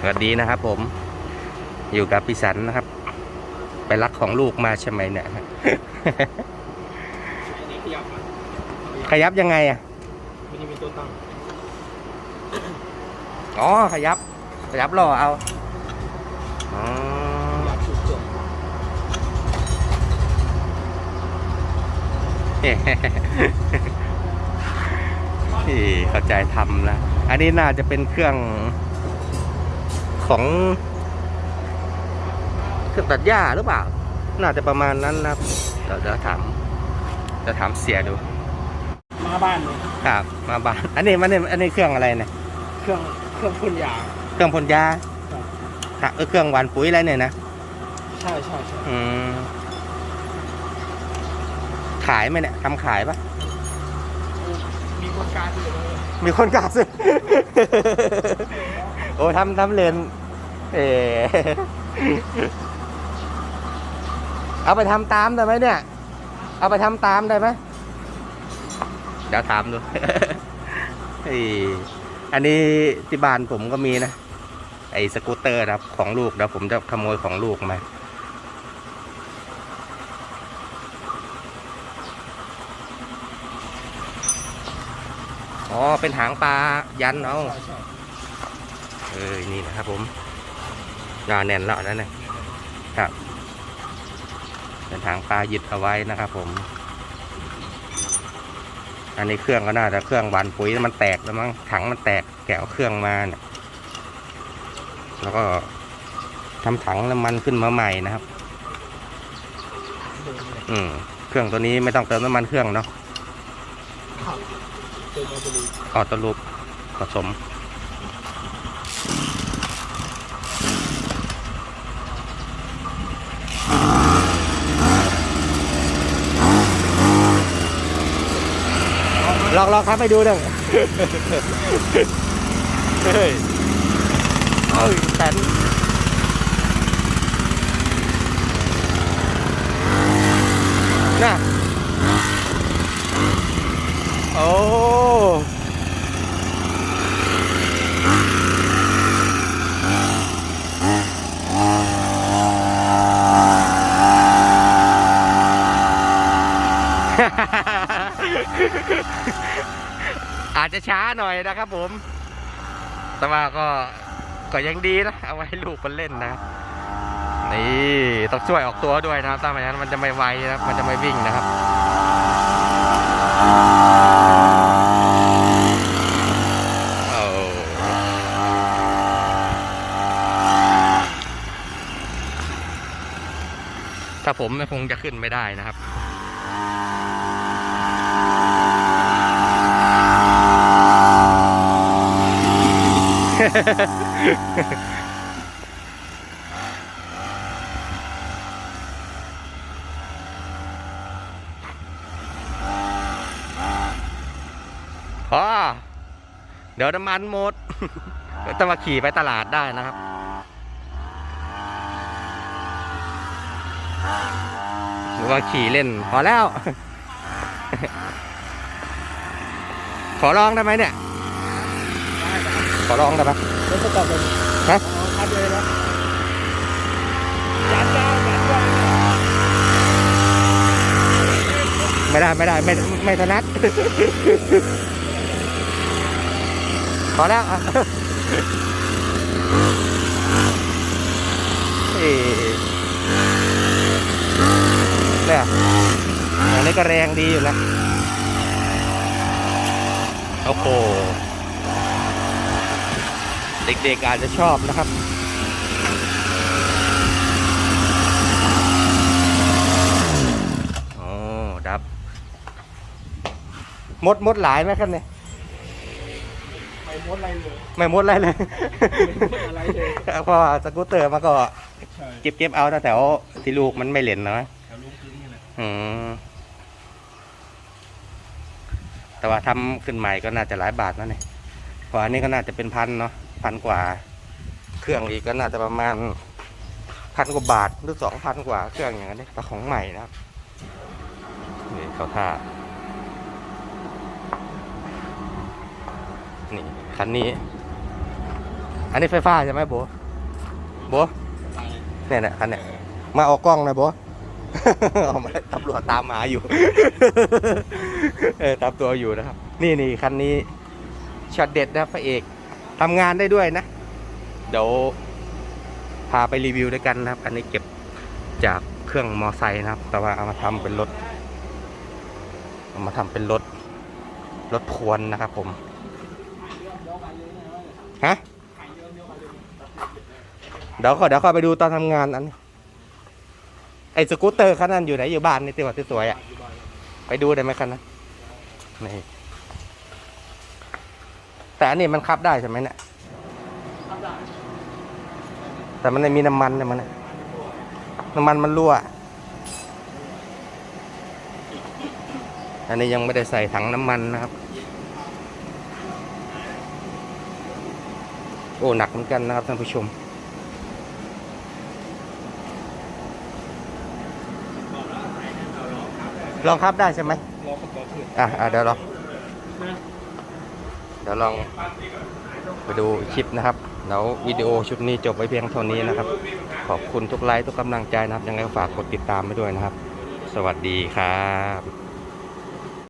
สวัสดีนะครับผม อยู่กับพี่สันนะครับ ไปรักของลูกมาใช่ไหมเนี่ยอันนี้ขยับนะขยับยังไงอะไม่ได้มีตัวตั้งอ๋อขยับ ขยับรอเอาอ๋อขยับสุดตัวที่เข้าใจทำแล้ว อันนี้น่าจะเป็นเครื่อง ของเครื่องตัดหญ้าหรือเปล่า น่าจะประมาณนั้นนะครับเดี๋ยวจะถามจะถามเสียดู มาบ้านเลยครับ มาบ้าน อันนี้มันนี่อันนี้เครื่องอะไรเนี่ย เครื่องเครื่องพ่นยา เครื่องพ่นยาครับค่ะเออเครื่องหวานปุ๋ยอะไรเนี่ยนะ ใช่ใช่ใช่อืม ขายไหมเนี่ยทำขายปะมีคนกลารที่เลยมีคนกล้าซื้อ โอ้ทำทำเลนเออเอาไปทำตามได้ไหมเนี่ย เอาไปทำตามได้ไหมเดี๋ยวถามดูเอ้ยอันนี้ที่บ้านผมก็มีนะ ไอ้สกูตเตอร์นะครับของลูกเดี๋ยวผมจะขโมยของลูกมาอ๋อ เป็นหางปลายันเอาใช่ใช่ เออนี่นะครับผมงาแน่นแล้วนั่นนะครับเป็นหางปลาหยิดเอาไว้นะครับ ผม อันนี้เครื่องก็น่าจะเครื่องหวานปุ๋ยมันแตกแล้วมั้งถังมันแตกแกะเอาเครื่องมาเนี่ยแล้วก็ทำถังน้ำมันขึ้นมาใหม่นะครับเดินเลยอืม เครื่องตัวนี้ไม่ต้องเติมน้ำมันเครื่องเนาะครับเดินมาพอดีออโต้ลูปผสม ลองลองครับไปดูหนึ่งเฮ้ยเอ้ยแตนน่ะโอ้ อาจจะช้าหน่อยนะครับผม แต่ว่าก็ก็ยังดีนะ เอาไว้ลูกมันเล่นนะครับนี่ต้องช่วยออกตัวด้วยนะครับถ้าไม่งั้นมันจะไม่ไวนะครับ มันจะไม่วิ่งนะครับ ถ้าผมเนี่ยคงจะขึ้นไม่ได้นะครับ อ๋อเดี๋ยวน้ำมันหมดต้องมาขี่ไปตลาดได้นะครับ หรือว่าขี่เล่น พอแล้ว ขอลองได้ไหมเนี่ย ขอลองได้ไหมแล้วก็กลับไปฮะเอาคัดเลยนะยันยาวยันยาวไม่ได้ไม่ได้ไม่ไม่ถนัดพอแล้วอะเอ้เนี่ยอันนี้ก็แรงดีอยู่นะ โอ้โห เด็กๆอาจจะชอบนะครับโอ้ดับ มดมดหลายไหมครับเนี่ย ไม่มดอะไรเลย ไม่มดอะไรเลยไม่มดอะไรเลยเพราะว่าสกูตเตอร์มาก็ใช่เก็บเก็บเอาแต่แถวที่ลูกมันไม่เหล่นเนาะแถวลูกทิ้งนี่แหละอืมแต่ว่าทำขึ้นใหม่ก็น่าจะหลายบาทนะเนี่ยเพราะอันนี้ก็น่าจะเป็นพันเนาะ พันกว่า เครื่องอีกก็น่าจะประมาณพันกว่าบาทหรือสองพันกว่า เครื่องอย่างนี้แต่ของใหม่นะครับนี่เขาท่านี่คันนี้ อันนี้ไฟฟ้าใช่ไหมโบโบเนี่ยเนี่ยคันเนี่ยมาออกกล้องหนะโบเอามาตำรวจตามหาอยู่ เออตามตัวอยู่นะครับ นี่นี่คันนี้ช็อตเด็ดนะครับพระเอก ทำงานได้ด้วยนะ เดี๋ยวพาไปรีวิวด้วยกันนะครับ อันนี้เก็บจากเครื่องมอไซค์นะครับ แต่ว่าเอามาทำเป็นรถ เอามาทำเป็นรถ รถพวนนะครับผม ฮะ เดี๋ยวขอเดี๋ยวขอไปดูตอนทำงานอันนี้ไอ้สกูตเตอร์คันนั้นอยู่ไหนอยู่บ้านในตัวที่สวยๆอะ ไปดูได้ไหมคันนั้นนี่ แต่อันนี้มันขับได้ใช่ไหมเนี่ยแต่มันไม่มีน้ำมันเนี่ยมันเนี่ยน้ำมันมันรั่ว อันนี้ยังไม่ได้ใส่ถังน้ำมันนะครับ โอ้หนักเหมือนกันนะครับท่านผู้ชมลองครับได้ใช่ไหมรอประกอบขึ้นอะอะเดี๋ยวลอง ดี๋ยวลองไปดูคลิปนะครับ แล้ววิดีโอชุดนี้จบไว้เพียงเท่านี้นะครับ ขอบคุณทุกไลค์ทุกกำลังใจนะครับ ยังไงฝากกดติดตามไปด้วยนะครับ สวัสดีครับ